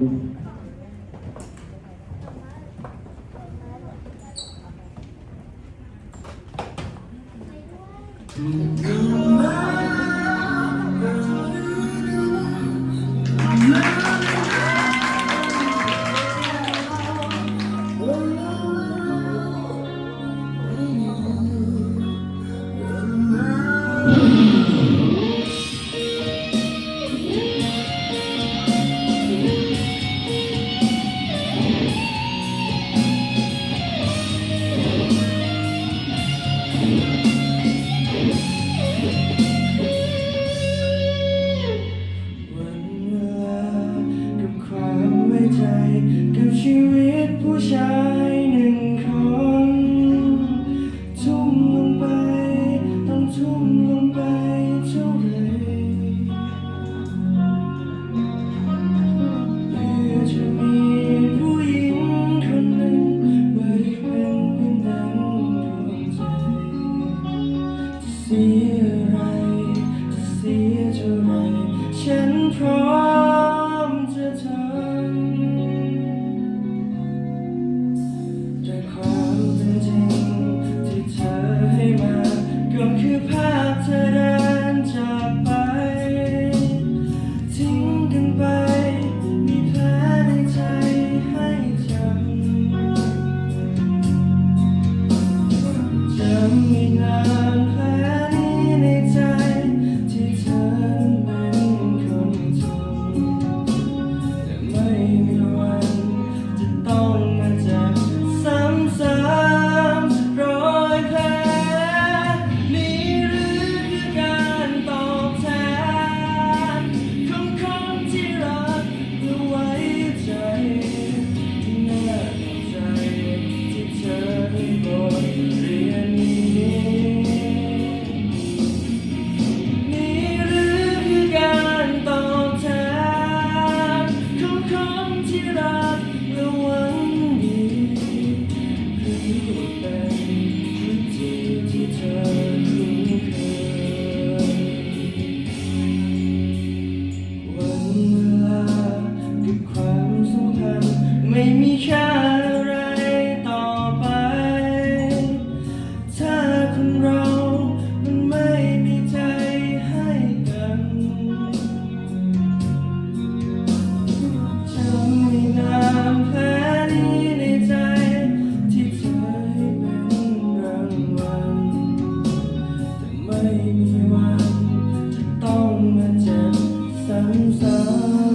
Come on. ชายหนึ่งคนทุ่มลงไป ต้องทุ่มลงไปเท่าไรเพื่อจะมีผู้หญิงคนหนึ่งไว้เป็นเป็นดังดวงใจเสีย enough. Samsung.